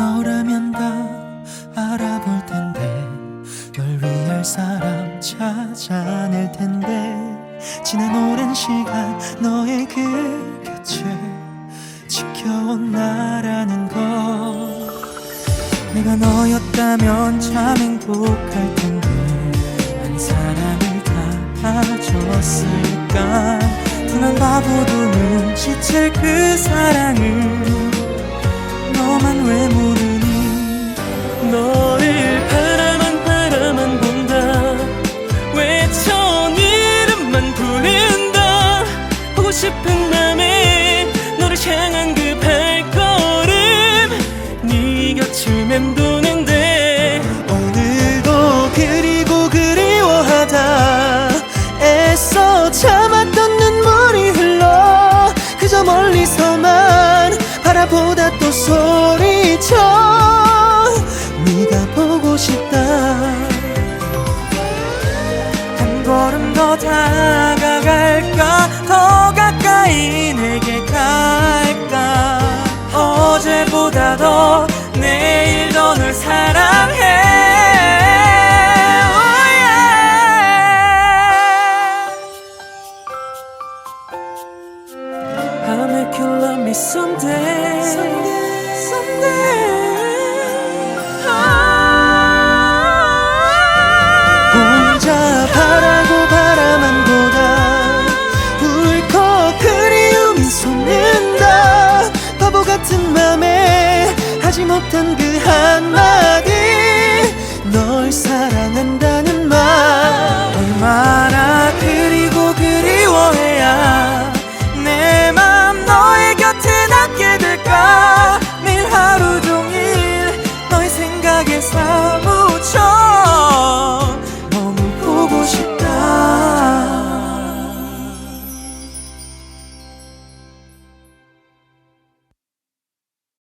너라면 다 알아볼 텐데 널 위할 사람 찾아낼 텐데 지난 오랜 시간 너의 그 곁을 지켜온 나라는 것. 내가 너였다면 참 행복할 텐데 한 사람을 다 가졌을까? 둔한 바보도 눈치챌 그 사랑을 너만 왜 모르 싶은 맘에 너를 향한 그 발걸음. 네 곁을 맴도는데 오늘도 그리고 그리워하다. 애써 참았던 눈물이 흘러 그저 멀리서만 바라보다 또 소리쳐. 네가 보고 싶다. 한 걸음 더 다가갈까 더 내게 갈까 어제보다 더 내일 더 널 사랑해 Oh. I'll make you love me someday. Someday, someday. 같은